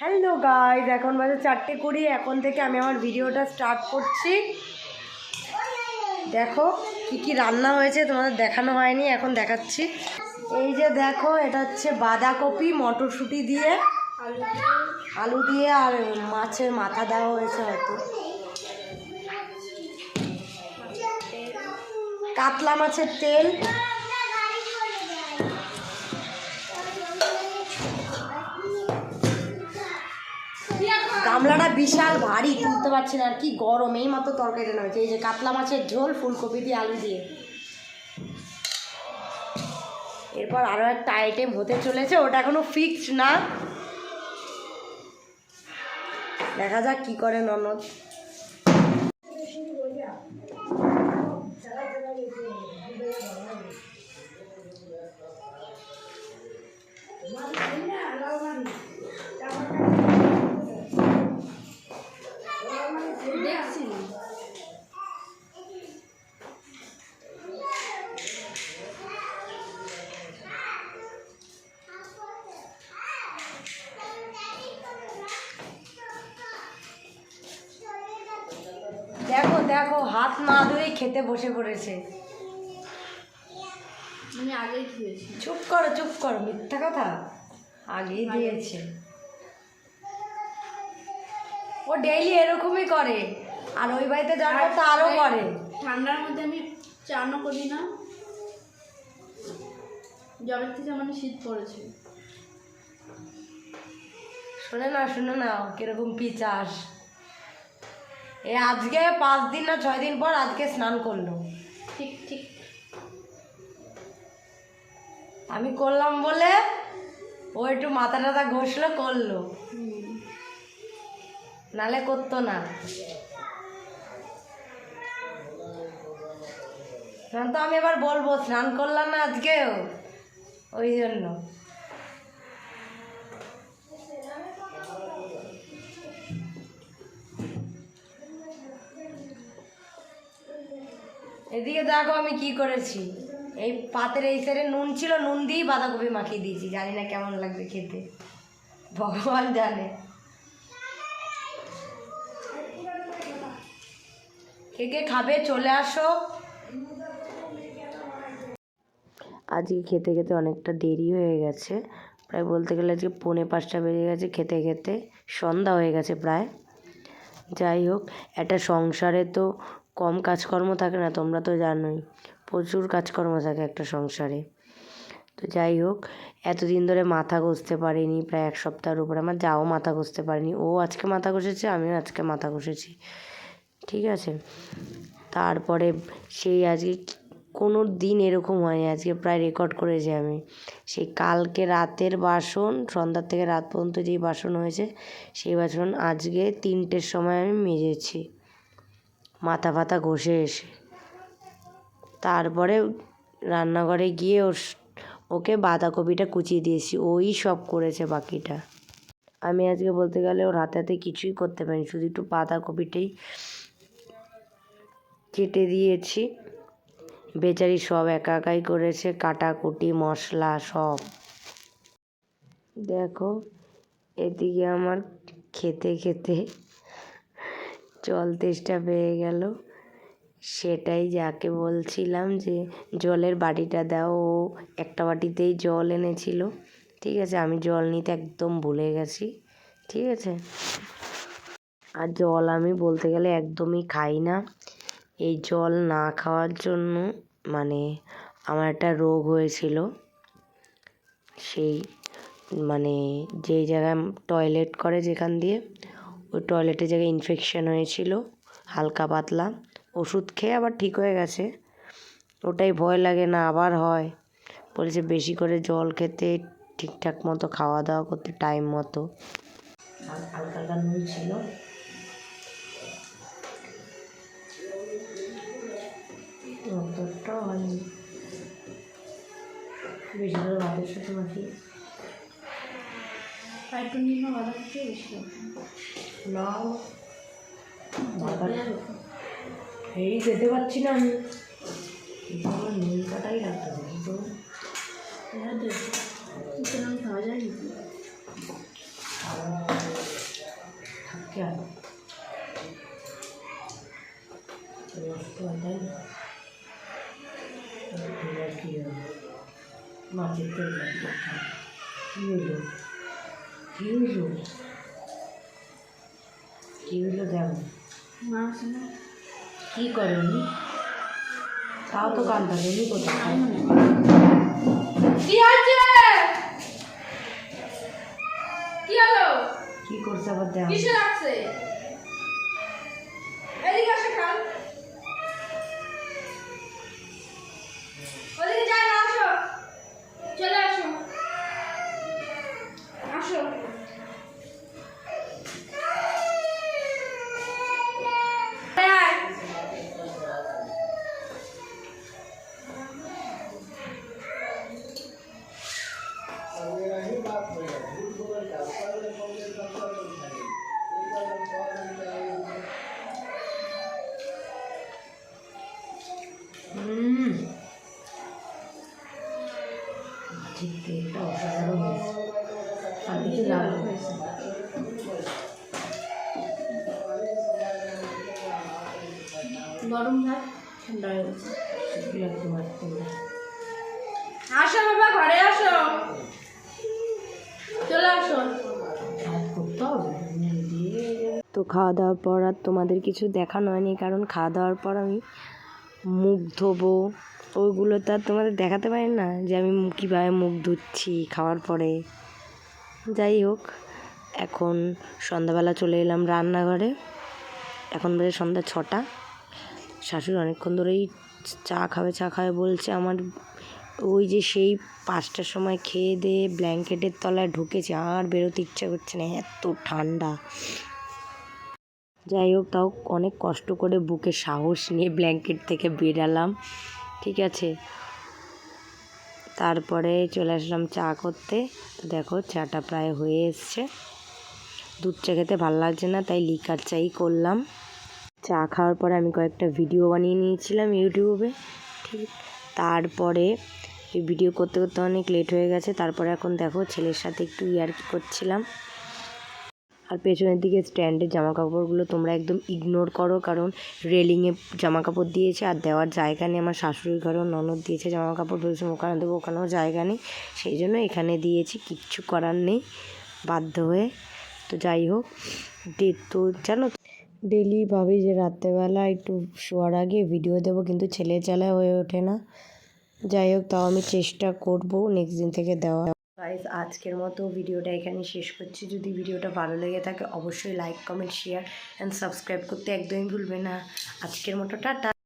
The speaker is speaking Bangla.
হ্যালো গাইজ এখন বাজে চারটে কুড়ি। এখন থেকে আমি আমার ভিডিওটা স্টার্ট করছি। দেখো, কি কি রান্না হয়েছে তোমাদের দেখানো হয়নি, এখন দেখাচ্ছি। এই যে দেখো, এটা হচ্ছে বাঁধাকপি, মটরশুঁটি দিয়ে, আলু দিয়ে, আর মাছের মাথা দেওয়া হয়েছে হয়তো। কাতলা মাছের তেল গামলাটা বিশাল ভারী, তুলতে পারছি না আর কি গরম। এই মতো তরকারি হয়েছে এই যে কাতলা মাছের ঝোল, ফুলকপি দিয়ে আলু দিয়ে। এরপর আরও একটা আইটেম হতে চলেছে, ওটা এখনও ফিক্সড না। দেখা যাক কী করে ননদ। দেখো হাত না ধুয়ে খেতে বসে পড়েছে। আমি আগেই খেয়েছি চুপ করো চুপ করো মিথ্যা কথা। আগেই দিয়েছে ও ডেইলি এরকমই করে। আর ওই বাড়িতে যাওয়ার তো আরও করে। ঠান্ডার মধ্যে আমি চানও করি না। জলের থেকে মানে শীত পড়েছে। শোনে না শুনে না কীরকম পিচাস। এ আজকে পাঁচ দিন না ছয় দিন পর আজকে স্নান করল। ঠিক ঠিক। আমি করলাম বলে ও একটু মাথা টাথা ঘষলো করল। নালে করতো না। তো আমি এবার বলব স্নান করলাম না আজকেও। ওই জন্য। এদিকে দেখো আমি কি করেছি। এই পাতের এই সাইডে নুন ছিল, নুন দিয়েই বাঁধাকপি মাখিয়ে দিয়েছি। জানি না কেমন লাগবে খেতে। ভগবান জানে। কে কে খাবে চলে আসো। আজকে খেতে খেতে অনেকটা দেরি হয়ে গেছে। প্রায় বলতে গেলে আজকে পৌনে পাঁচটা বেজে গেছে খেতে খেতে। সন্ধ্যা হয়ে গেছে প্রায়। যাই হোক, একটা সংসারে তো কম কাজকর্ম থাকে না, তোমরা তো জানোই। প্রচুর কাজকর্ম থাকে একটা সংসারে। তো যাই হোক, এতদিন ধরে মাথা ঘষতে পারিনি, প্রায় এক সপ্তাহের উপরে। আমার যাও মাথা ঘষতে পারিনি। ও আজকে মাথা ঘষেছে, আমিও আজকে মাথা ঘষেছি। ঠিক আছে? তারপরে সেই আজকে কোনো দিন এরকম হয়নি। আজকে প্রায় রেকর্ড করেছি আমি। সেই কালকে রাতের বাসন, সন্ধ্যার থেকে রাত পর্যন্ত যেই বাসন হয়েছে, সেই বাসন আজকে তিনটের সময় আমি মেজেছি। মাথা ফাথা ঘষে এসে। তারপরে রান্নাঘরে গিয়ে ওর ওকে বাঁধাকপিটা কুচিয়ে দিয়েছি। ওই সব করেছে বাকিটা। আমি আজকে বলতে গেলে ওর হাতে হাতে কিছুই করতে পারিনি। শুধু একটু বাঁধাকপিটাই কেটে দিয়েছি। বেচারি সব একা একাই করেছে। কাটাকুটি, মশলা, সব। দেখো, এদিকে আমার খেতে খেতে জল তেষ্টা পেয়ে গেল। সেটাই যাকে বলছিলাম যে, জলের বাটিটা দাও, ও একটা বাটিতেই জল এনেছিল। ঠিক আছে, আমি জল নিতে একদম ভুলে গেছি। ঠিক আছে? আর জল আমি বলতে গেলে একদমই খাই না। এই জল না খাওয়ার জন্য মানে আমার একটা রোগ হয়েছিল। সেই মানে যেই জায়গায় টয়লেট করে যেখান দিয়ে ওই টয়লেটের জায়গায় ইনফেকশান হয়েছিল, হালকা পাতলা, ওষুধ খেয়ে আবার ঠিক হয়ে গেছে। ওটাই ভয় লাগে না, আবার হয়। বলেছে বেশি করে জল খেতে, ঠিকঠাক মতো খাওয়া দাওয়া করতে টাইম মতো। হালকা হালকা নুন ছিল। অতটা হয়নি। বেশি করে ভাতের সাথে মাখি কার্টুন নির্মা বাদাম খেয়ে বেশি লাল এই যেতে পারছি না আমি। নীল কাটাই রাখতে পারি তো খাওয়া যায় থাকতে হবে। নষ্ট হয় তাই না কি মাছের তেল কি হলো কী হলো কী হলো দেখো মা আছে না। কী করেনি তাও তো কান্দা নেই কোথায়? কি হচ্ছে কি হলো? কী করছে আবার দেখো কিসে লাগছে এদিকে আসো খাল। হুম। মাছের অসাধারণ হয়েছে। আর কিছু লাগবে হয়েছে। গরম ভাত? ঠান্ডা হয়ে গেছে। শুকিয়ে লাগছে আসো বাবা ঘরে আসো। চলে আসো। কাজ করতে হবে? তো খাওয়া দাওয়ার পর আর তোমাদের কিছু দেখানো হয়নি কারণ খাওয়া দাওয়ার পর আমি মুখ ধোবো ওইগুলো তো আর তোমাদের দেখাতে পারি না যে আমি কীভাবে মুখ ধুচ্ছি খাওয়ার পরে। যাই হোক, এখন সন্ধ্যাবেলা চলে এলাম রান্নাঘরে। এখন বাজে সন্ধ্যা ছটা। শাশুড়ি অনেকক্ষণ ধরেই চা খাবে চা খাবে বলছে আমার। ওই যে সেই পাঁচটার সময় খেয়ে দিয়ে ব্ল্যাঙ্কেটের তলায় ঢুকেছে, আর বেরোতে ইচ্ছা করছে না, এত ঠান্ডা। যাই হোক, তাও অনেক কষ্ট করে বুকে সাহস নিয়ে ব্ল্যাঙ্কেট থেকে বেরালাম। ঠিক আছে। তারপরে চলে আসলাম চা করতে। তো দেখো, চাটা প্রায় হয়ে এসছে। দুধ চা খেতে ভালো লাগছে না, তাই লিকার চাই করলাম। চা খাওয়ার পরে আমি কয়েকটা ভিডিও বানিয়ে নিয়েছিলাম ইউটিউবে। ঠিক, তারপরে ভিডিও করতে করতে অনেক লেট হয়ে গেছে। তারপরে এখন দেখো, ছেলের সাথে একটু ইয়ার্কি করছিলাম। আর পেছনের দিকে স্ট্যান্ডের জামা কাপড়গুলো তোমরা একদম ইগনোর করো, কারণ রেলিংয়ে জামা কাপড় দিয়েছে আর দেওয়ার জায়গা নেই। আমার শাশুড়ির ঘরেও ননদ দিয়েছে জামা কাপড় ভেবেছিলাম ওখানে দেবো, ওখানেও জায়গা নেই। সেই জন্য এখানে দিয়েছি, কিচ্ছু করার নেই, বাধ্য হয়ে। তো যাই হোক ডে তো জানো ডেলি ভাবি যে রাত্রেবেলা একটু শোয়ার আগে ভিডিও দেবো, কিন্তু ছেলে চালা হয়ে ওঠে না। যাই হোক, তাও আমি চেষ্টা করব নেক্সট দিন থেকে দেওয়া। গাইজ আজকের মতো ভিডিওটা এখানে শেষ করছি। যদি ভিডিওটা ভালো লেগে থাকে, অবশ্যই like comment share and subscribe করতে একদমই ভুলবে না। আজকের মতো, টাটা।